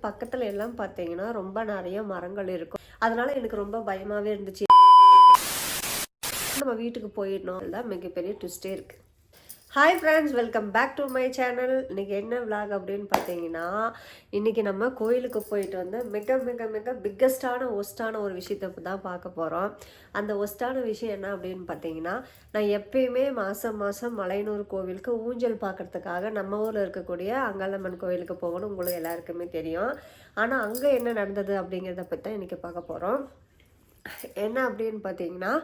பக்கத்தில் எல்லாம் பார்த்தீங்கன்னா ரொம்ப நிறைய மரங்கள் இருக்கும். அதனால எனக்கு ரொம்ப பயமாகவே இருந்துச்சு. நம்ம வீட்டுக்கு போயிடணும். அதுதான் மிகப்பெரிய ட்விஸ்டே இருக்கு. Hi friends welcome back to my channel இன்றைக்கி என்ன விளாக் அப்படின்னு பார்த்தீங்கன்னா இன்றைக்கி நம்ம கோயிலுக்கு போயிட்டு வந்து மிக மிக மிக பிக்கஸ்டான ஒஸ்டான ஒரு விஷயத்தை தான் பார்க்க போகிறோம் அந்த ஒஸ்டான விஷயம் என்ன அப்படின்னு பார்த்தீங்கன்னா நான் எப்பயுமே மாதம் மாதம் மலையனூர் கோவிலுக்கு ஊஞ்சல் பார்க்கறதுக்காக நம்ம ஊரில் இருக்கக்கூடிய அங்காளம்மன் கோவிலுக்கு போகணும் உங்களுக்கு எல்லாருக்குமே தெரியும். ஆனால் அங்கே என்ன நடந்தது அப்படிங்கிறத பற்றி தான் இன்றைக்கி பார்க்க போகிறோம் என்ன அப்படின்னு பார்த்தீங்கன்னா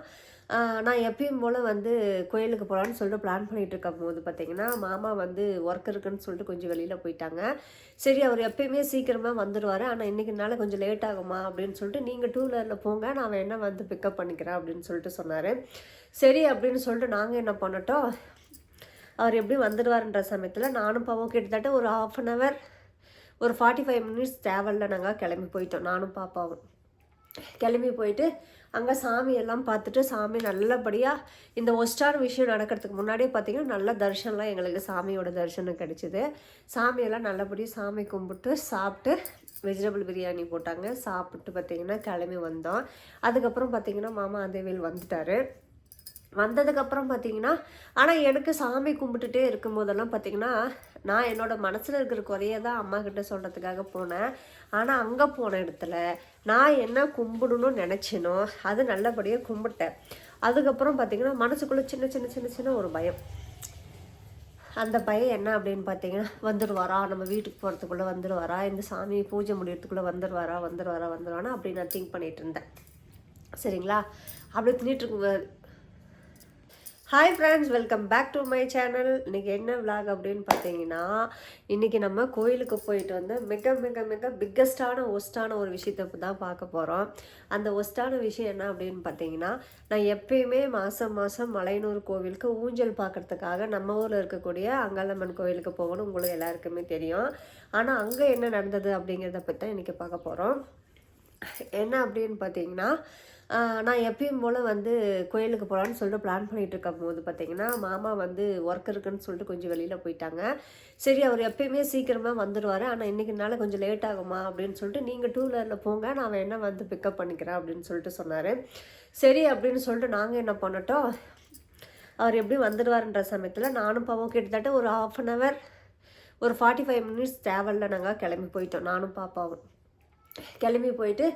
நான் எப்பயும் போல் வந்து கோயிலுக்கு போகலான்னு சொல்லிட்டு பிளான் பண்ணிகிட்டு இருக்கும் போது பார்த்தீங்கன்னா மாமா வந்து ஒர்க் இருக்குன்னு சொல்லிட்டு கொஞ்சம் வெளியில் போயிட்டாங்க. சரி அவர் எப்பயுமே சீக்கிரமாக வந்துடுவார் ஆனால் இன்றைக்கினால கொஞ்சம் லேட் ஆகுமா அப்படின்னு சொல்லிட்டு நீங்கள் டூ வீலரில் போங்க நான் வேணால் வந்து பிக்கப் பண்ணிக்கிறேன் அப்படின்னு சொல்லிட்டு சொன்னார். சரி அப்படின்னு சொல்லிட்டு நாங்கள் என்ன பண்ணட்டோம் அவர் எப்படி வந்துடுவார்ன்ற சமயத்தில் நானும் பாவம் கிட்டத்தட்ட ஒரு ஆஃப் அன் ஹவர் ஒரு ஃபார்ட்டி ஃபைவ் மினிட்ஸ் ட்ராவலில் நாங்கள் கிளம்பி போயிட்டோம் நானும் பாப்பாவும். கிளம்பி போயிட்டு அங்கே சாமியெல்லாம் பார்த்துட்டு சாமி நல்லபடியாக இந்த ஒஸ்டார் விஷயம் நடக்கிறதுக்கு முன்னாடியே பார்த்தீங்கன்னா நல்ல தரிசனம்லாம் எங்களுக்கு சாமியோட தரிசனம் கிடைச்சிது. சாமியெல்லாம் நல்லபடியாக சாமி கும்பிட்டு சாப்பிட்டு வெஜிடபிள் பிரியாணி போட்டாங்க. சாப்பிட்டு பார்த்தீங்கன்னா கிளம்பி வந்தோம். அதுக்கப்புறம் பார்த்தீங்கன்னா மாமா அதேவேல் வந்துட்டாரு. வந்ததுக்கப்புறம் பார்த்தீங்கன்னா ஆனால் எனக்கு சாமி கும்பிட்டுட்டே இருக்கும்போதெல்லாம் பார்த்தீங்கன்னா நான் என்னோட மனசில் இருக்கிற குறைய தான் அம்மா கிட்ட சொல்கிறதுக்காக போனேன். ஆனால் அங்கே போன இடத்துல நான் என்ன கும்பிடணும்னு நினச்சேனோ அது நல்லபடியாக கும்பிட்டேன். அதுக்கப்புறம் பார்த்தீங்கன்னா மனசுக்குள்ளே சின்ன சின்ன சின்ன சின்ன ஒரு பயம். அந்த பயம் என்ன அப்படின்னு பார்த்தீங்கன்னா வந்துடுவாரா நம்ம வீட்டுக்கு போகிறதுக்குள்ளே வந்துடுவாரா இந்த சாமி பூஜை முடியறதுக்குள்ளே வந்துடுவாரா வந்துடுவாரா வந்துடுவானா அப்படி நான் திங்க் பண்ணிகிட்டு இருந்தேன். சரிங்களா? அப்படி தின்னுட்டு hi friends welcome back to my channel இன்றைக்கி என்ன விளாக் அப்படின்னு பார்த்தீங்கன்னா இன்றைக்கி நம்ம கோயிலுக்கு போயிட்டு வந்து மிக மிக மிக பிக்கஸ்டான ஒஸ்டான ஒரு விஷயத்தை தான் பார்க்க போகிறோம் அந்த ஒஸ்டான விஷயம் என்ன அப்படின்னு பார்த்தீங்கன்னா நான் எப்பயுமே மாதம் மாதம் மலையனூர் கோவிலுக்கு ஊஞ்சல் பார்க்கறதுக்காக நம்ம ஊரில் இருக்கக்கூடிய அங்காளம்மன் கோவிலுக்கு போகணும் உங்களுக்கு எல்லாருக்குமே தெரியும். ஆனால் அங்கே என்ன நடந்தது அப்படிங்கிறத பற்றி தான் இன்றைக்கி பார்க்க போகிறோம் என்ன அப்படின்னு பார்த்தீங்கன்னா நான் எப்பயும் போல் வந்து கோயிலுக்கு போகலான்னு சொல்லிட்டு பிளான் பண்ணிகிட்டு இருக்கும் போது பார்த்தீங்கன்னா மாமா வந்து ஒர்க் இருக்குன்னு சொல்லிட்டு கொஞ்சம் வெளியில் போயிட்டாங்க. சரி அவர் எப்பயுமே சீக்கிரமாக வந்துடுவார் ஆனால் இன்றைக்கினால கொஞ்சம் லேட் ஆகுமா அப்படின்னு சொல்லிட்டு நீங்கள் டூ வீலரில் போங்க நான் வேணால் வந்து பிக்கப் பண்ணிக்கிறேன் அப்படின்னு சொல்லிட்டு சொன்னார். சரி அப்படின்னு சொல்லிட்டு நாங்கள் என்ன பண்ணட்டோம்? அவர் எப்படி வந்துடுவார்ன்ற சமயத்தில் நானும் பாவம் கிட்டத்தட்ட ஒரு ஆஃப் அன் ஹவர் ஒரு ஃபார்ட்டி ஃபைவ் மினிட்ஸ் ட்ராவலில் நாங்கள் கிளம்பி போயிட்டோம். நானும் பாப்பாவும் கிளம்பி போயிட்டு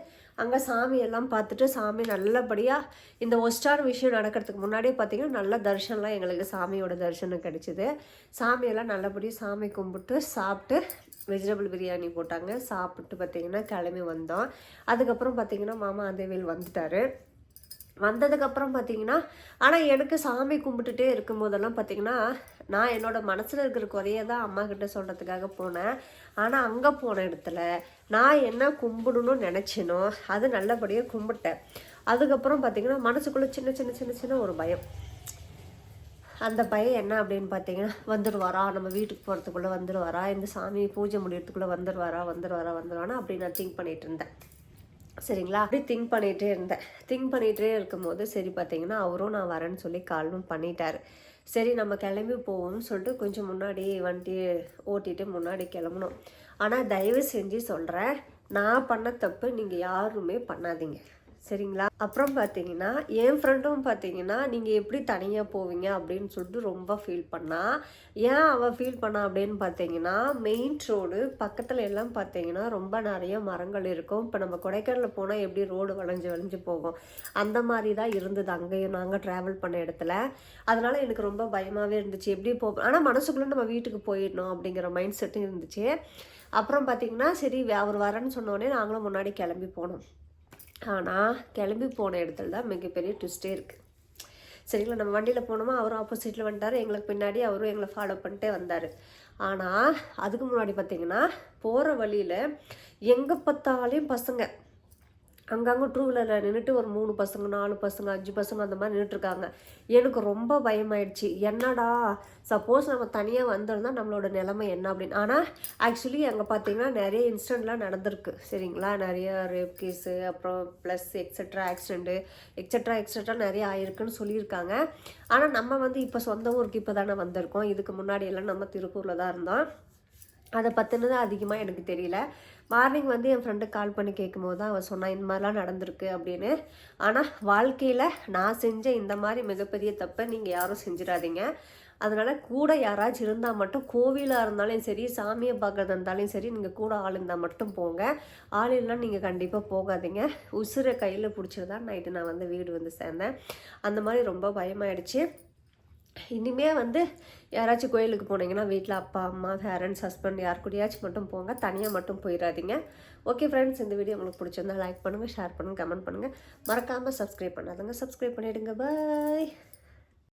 அங்கே சாமியெல்லாம் பார்த்துட்டு சாமி நல்லபடியாக இந்த ஒஸ்டார் விஷயம் நடக்கிறதுக்கு முன்னாடியே பார்த்தீங்கன்னா நல்ல தரிசனம்லாம் எங்களுக்கு சாமியோட தரிசனம் கிடைச்சிது. சாமியெல்லாம் நல்லபடியாக சாமி கும்பிட்டு சாப்பிட்டு வெஜிடபிள் பிரியாணி போட்டாங்க. சாப்பிட்டு பார்த்தீங்கன்னா கிளம்பி வந்தோம். அதுக்கப்புறம் பார்த்தீங்கன்னா மாமா அதேவேல் வந்துட்டாரு. வந்ததுக்கப்புறம் பார்த்தீங்கன்னா ஆனால் எனக்கு சாமி கும்பிட்டுட்டே இருக்கும்போதெல்லாம் பார்த்தீங்கன்னா நான் என்னோட மனசில் இருக்கிற குறைய தான் அம்மா கிட்ட சொல்கிறதுக்காக போனேன். ஆனால் அங்கே போன இடத்துல நான் என்ன கும்பிடணும்னு நினச்சேனோ அது நல்லபடியாக கும்பிட்டேன். அதுக்கப்புறம் பார்த்திங்கன்னா மனசுக்குள்ளே சின்ன சின்ன சின்ன சின்ன ஒரு பயம். அந்த பயம் என்ன அப்படின்னு பார்த்தீங்கன்னா வந்துடுவாரா நம்ம வீட்டுக்கு போகிறதுக்குள்ளே வந்துடுவாரா இந்த சாமி பூஜை முடியறதுக்குள்ளே வந்துடுவாரா வந்துடுவாரா வந்துடுவானா அப்படி நான் திங்க் பண்ணிகிட்டு இருந்தேன். சரிங்களா? அப்படி திங்க் பண்ணிகிட்டே இருந்தேன். திங்க் பண்ணிகிட்டே இருக்கும்போது சரி பார்த்தீங்கன்னா அவரும் நான் வரேன்னு சொல்லி காலும் பண்ணிட்டார். சரி நம்ம கிளம்பி போவோம்னு சொல்லிட்டு கொஞ்சம் முன்னாடி வண்டி ஓட்டிட்டு முன்னாடி கிளம்பணும். ஆனால் தயவு செஞ்சு சொல்கிறேன் நான் பண்ண தப்பு நீங்கள் யாருமே பண்ணாதீங்க. சரிங்களா? அப்புறம் பார்த்தீங்கன்னா என் ஃப்ரெண்டும் பார்த்தீங்கன்னா நீங்கள் எப்படி தனியாக போவீங்க அப்படின்னு சொல்லிட்டு ரொம்ப ஃபீல் பண்ணா. ஏன் அவள் ஃபீல் பண்ணா அப்படின்னு பார்த்தீங்கன்னா மெயின் ரோடு பக்கத்தில் எல்லாம் பார்த்தீங்கன்னா ரொம்ப நிறைய மரங்கள் இருக்கும். இப்போ நம்ம கொடைக்கானலில் போனால் எப்படி ரோடு வளைஞ்சு வளைஞ்சு போகும்? அந்த மாதிரி தான் இருந்தது அங்கேயும் நாங்கள் ட்ராவல் பண்ண இடத்துல. அதனால் எனக்கு ரொம்ப பயமாகவே இருந்துச்சு. எப்படி போ ஆனால் மனசுக்குள்ளே நம்ம வீட்டுக்கு போயிடணும் அப்படிங்கிற மைண்ட் செட்டும் இருந்துச்சு. அப்புறம் பார்த்தீங்கன்னா சரி அவர் வரேன்னு சொன்னோடனே நாங்களும் முன்னாடி கிளம்பி போனோம். ஆனால் கிளம்பி போன இடத்துல தான் மிகப்பெரிய ட்விஸ்டே இருக்குது சரிங்களா நம்ம வண்டியில் போனோமா அவரும் ஆப்போசிட்டில் வந்துட்டார். எங்களுக்கு பின்னாடி அவரும் எங்களை ஃபாலோ பண்ணிட்டே வந்தார். ஆனால் அதுக்கு முன்னாடி பார்த்தீங்கன்னா போகிற வழியில் எங்கே பார்த்தாலையும் பசங்க அங்கங்கே டூ வீலரில் நின்றுட்டு ஒரு மூணு பசங்க நாலு பசங்க அஞ்சு பசங்க அந்த மாதிரி நின்றுட்டுருக்காங்க எனக்கு ரொம்ப பயமாயிடுச்சு. என்னடா சப்போஸ் நம்ம தனியாக வந்திருந்தால் நம்மளோட நிலைமை என்ன அப்படின்னு. ஆனால் ஆக்சுவலி அங்கே பார்த்தீங்கன்னா நிறைய இன்சிடெண்ட்லாம் நடந்திருக்கு. சரிங்களா? நிறைய ரேப் கேஸு அப்புறம் plus extra accident extra extra நிறைய ஆயிருக்குன்னு சொல்லியிருக்காங்க. ஆனால் நம்ம வந்து இப்போ சொந்த ஊருக்கு இப்போ தானே வந்திருக்கோம். இதுக்கு முன்னாடி எல்லாம் நம்ம திருப்பூரில் தான் இருந்தோம். அதை பற்றினது அதிகமாக எனக்கு தெரியல. மார்னிங் வந்து என் ஃப்ரெண்டுக்கு கால் பண்ணி கேட்கும் போது தான் அவன் சொன்னான் இந்த மாதிரிலாம் நடந்திருக்கு அப்படின்னு. ஆனால் வாழ்க்கையில் நான் செஞ்ச இந்த மாதிரி மிகப்பெரிய தப்பை நீங்கள் யாரும் செஞ்சிடாதீங்க. அதனால் கூட யாராச்சும் இருந்தால் மட்டும் கோவிலாக இருந்தாலும் சரி சாமியை பார்க்குறதா இருந்தாலும் சரி நீங்கள் கூட ஆள் இருந்தால் மட்டும் போங்க. ஆள் இல்லைனா நீங்கள் கண்டிப்பாக போகாதீங்க. உசுரை கையில் பிடிச்சிருந்தா நைட்டு நான் வந்து வீடு வந்து சேர்ந்தேன். அந்த மாதிரி ரொம்ப பயமாயிடுச்சு. இனிமே வந்து யாராச்சும் கோயிலுக்கு போனீங்கன்னா வீட்டில் அப்பா அம்மா பேரண்ட்ஸ் ஹஸ்பண்ட் யார் கூடயாச்சும் மட்டும் போங்க. தனியாக மட்டும் போயிடாதீங்க ஓகே ஃப்ரெண்ட்ஸ் இந்த வீடியோ உங்களுக்கு பிடிச்சிருந்தா லைக் பண்ணுங்கள் ஷேர் பண்ணுங்கள் கமெண்ட் பண்ணுங்கள் மறக்காமல் சப்ஸ்கிரைப் பண்ணாதுங்க சப்ஸ்கிரைப் பண்ணிவிடுங்க பாய்